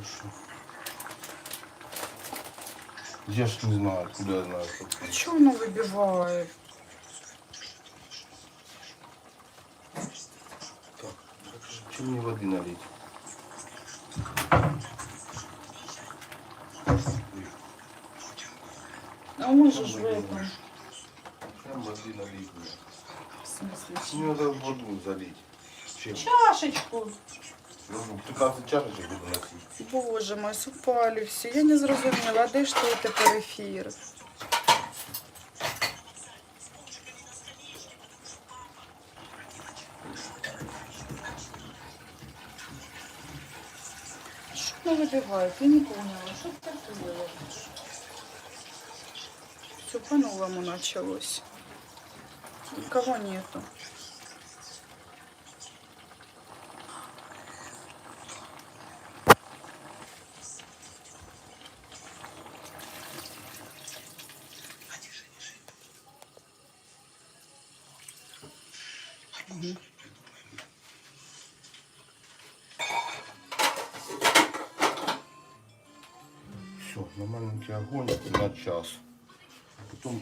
Хорошо. Я ж не знаю, откуда я знаю, что А чого воно вибиває? Так, чем мне воды налить? А може ж в этом. Чем воды налить мне? В смысле? Мне надо воду залить. Чем? Чашечку. Боже мой, супалівся. Я не зрозуміла, де ж той тепер ефір? Що воно вибиває? Я не поняла, що це було? Все по-новому началось. Никого нету. Все, на маленький огонь на час. Потом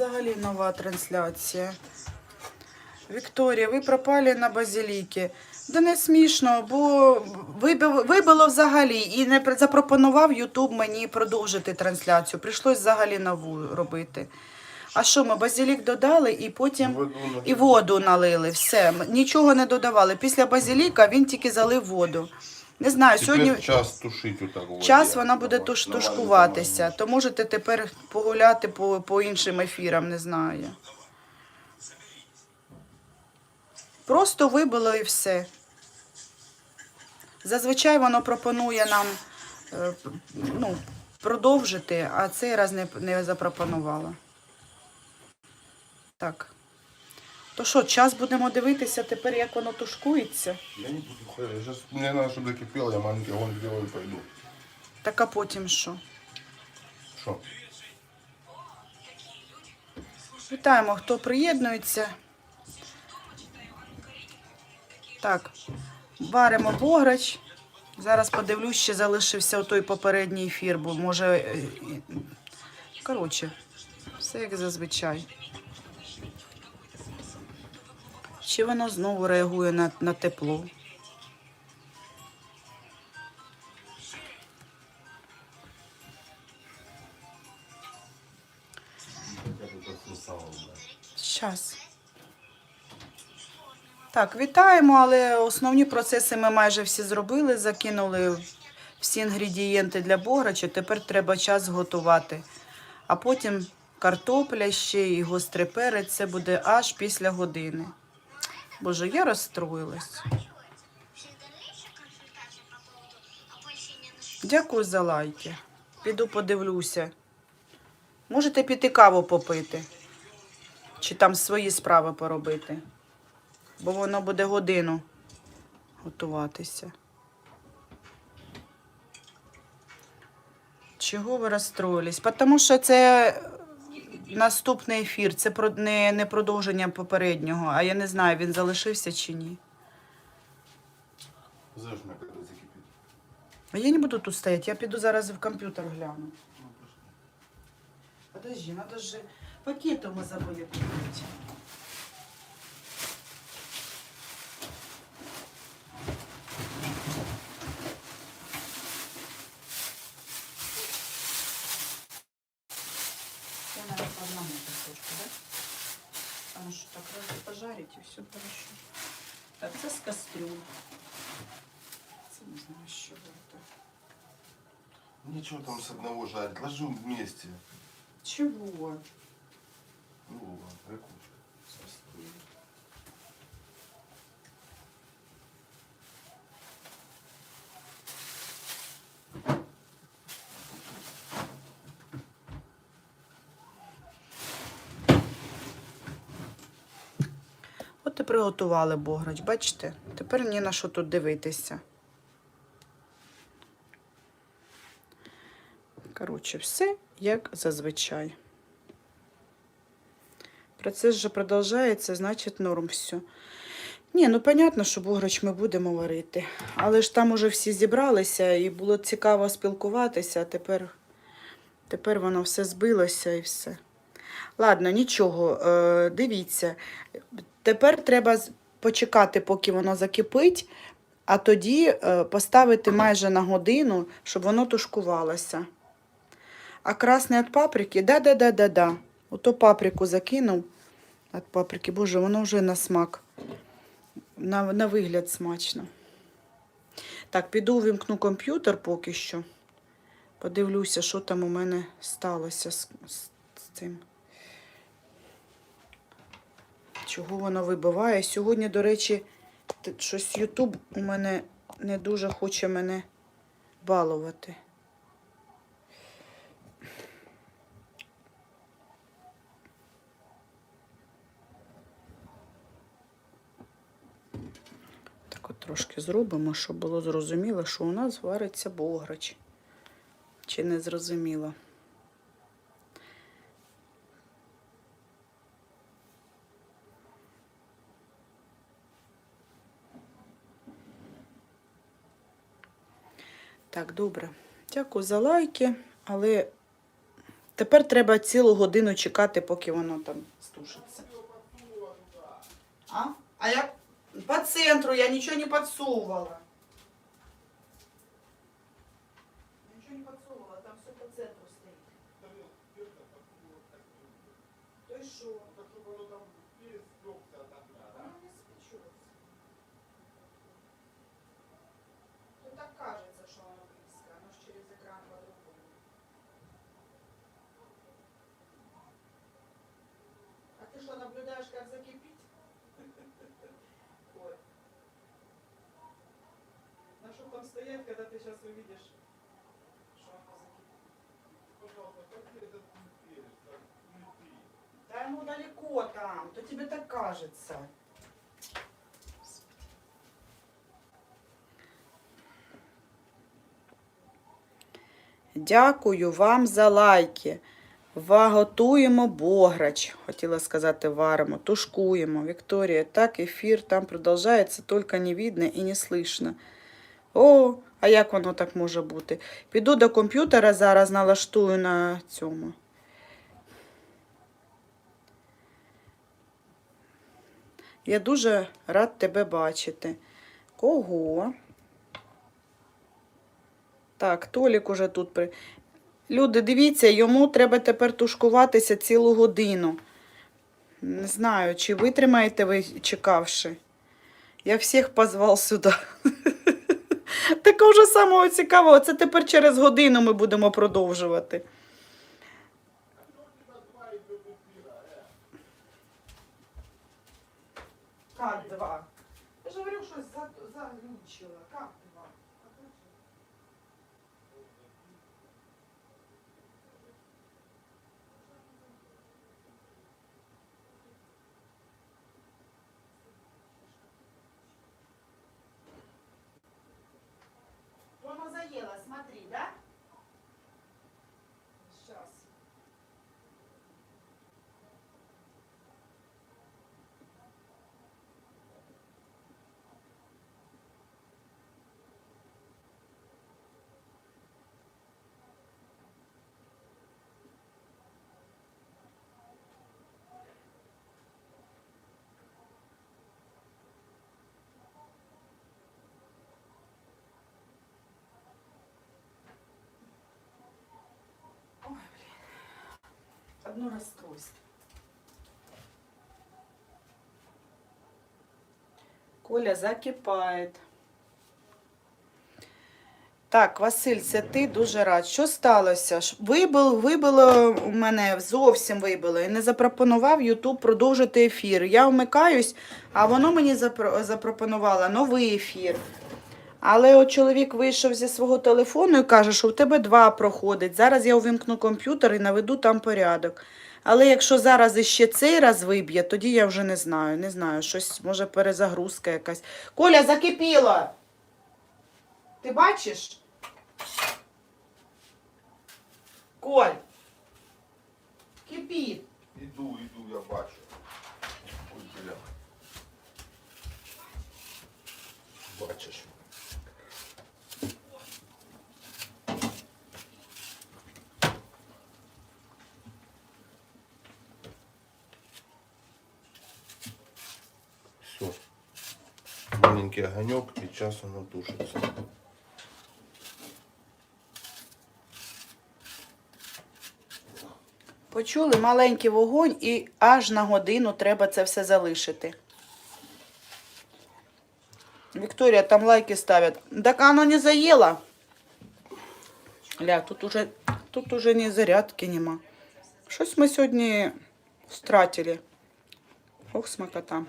взагалі нова трансляція. Вікторія, ви пропали на базиліки. Да не смішно, бо вибив- вибило взагалі і не запропонував Ютуб мені продовжити трансляцію. Прийшлось взагалі нову робити. А що ми базилік додали і потім Воду і воду налили. Все, нічого не додавали. Після базиліка він тільки залив воду. Не знаю, Теперь сьогодні час тушить вот час вона буде туш, тушкуватися, то можете тепер погуляти по, по іншим ефірам, не знаю. Просто вибило і все. Зазвичай воно пропонує нам е, ну, продовжити, а цей раз не, не запропонувало. Так. То що, час будемо дивитися тепер, як воно тушкується? Я не буду ходить. Сейчас мне надо, чтобы закипело, я маленький огонь сделаю и пойду. Так а потім що? Что? Вітаємо, хто приєднується. Так, варимо бограч. Зараз подивлюсь, ще залишився той попередній ефір, бо може. е, Коротше, все як зазвичай. Чи воно знову реагує на, на тепло? Щас. Так, вітаємо, але основні процеси ми майже всі зробили, закинули всі інгредієнти для бограча. Тепер треба час готувати. А потім картопля ще і гострий перець. Це буде аж після години. Боже, я розстроїлась. Дякую за лайки. Піду подивлюся. Можете піти каву попити. Чи там свої справи поробити. Бо воно буде годину готуватися. Чого ви розстроїлись? Тому що це наступний ефір, це про- не, не продовження попереднього, а я не знаю, він залишився чи ні. Зажми, коли закипить. А я не буду тут стоять, я піду зараз в комп'ютер гляну. Ну, пошли. Подожди, надо же пакеты мы забыли купить. И все хорошо. Так, це з кастрюль. Це не знаю, чого це. Ничего там с одного жарить. Ложи вместе. Чого? Ну, ракушка. От приготували бограч, бачите? Тепер ні на що тут дивитися. Коротше, все як зазвичай. Процес же продовжується, значить норм все. Ні, ну понятно, що бограч ми будемо варити. Але ж там уже всі зібралися і було цікаво спілкуватися, а тепер, тепер воно все збилося і все. Ладно, нічого, е, дивіться. Тепер треба почекати, поки воно закипить, а тоді е, поставити майже на годину, щоб воно тушкувалося. А красне від паприки, да-да-да-да-да. Ото паприку закинув від паприки. Боже, воно вже на смак. На, на вигляд смачно. Так, піду вимкну комп'ютер поки що. Подивлюся, що там у мене сталося з, з, з цим. Чого воно вибиває? Сьогодні, до речі, щось Ютуб у мене не дуже хоче мене балувати. Так от трошки зробимо, щоб було зрозуміло, що у нас вариться бограч. Чи не зрозуміло? Так, добре. Дякую за лайки, але тепер треба цілу годину чекати, поки воно там стушиться. А? А я по центру, я нічого не підсовувала. Нічого не підсовувала, там все по центру стоїть. То й що? Воно не спечеться. То так кажется, что оно близко, оно ж через экран по-другому. А ты что, наблюдаешь, как закипит? Ой. На что там стоять, когда ты сейчас увидишь, что оно закипит? Да ему далеко там, то тебе так кажется. Дякую вам за лайки. Ва готуємо бограч. Хотіла сказати, варимо, тушкуємо. Вікторія, так, ефір там продовжується, тільки не видно і не слышно. О, а як воно так може бути? Піду до комп'ютера зараз налаштую на цьому. Я дуже рад тебе бачити. Кого? Так, Толік уже тут при. Люди, дивіться, йому треба тепер тушкуватися цілу годину. Не знаю, чи витримаєте ви, чекавши. Я всіх позвав сюди. Такого ж самого цікавого. Це тепер через годину ми будемо продовжувати. Как два? Я ж говорю, що заглючила. Как одно расстройство. Коля закипает. Так, Василь, це ти дуже рад. Що сталося? Вибило, вибило у мене, зовсім вибило. І не запропонував Ютуб продовжити ефір. Я вмикаюсь, а воно мені запро- запропонувало новий ефір. Але от чоловік вийшов зі свого телефону і каже, що в тебе два проходить. Зараз я увімкну комп'ютер і наведу там порядок. Але якщо зараз іще цей раз виб'є, тоді я вже не знаю. Не знаю, щось може перезагрузка якась. Коля, закипіло! Ти бачиш? Коль. Кипить. Іду, іду, я бачу. Ой, бля. Бачиш. Все. Маленький огонек и час оно тушится. Почули маленький вогонь і аж на годину треба це все залишити. Вікторія, там лайки ставять. Так оно не заело. Ля, тут уже, тут уже ні зарядки нема. Щось ми сьогодні стратили. Ох, смакота.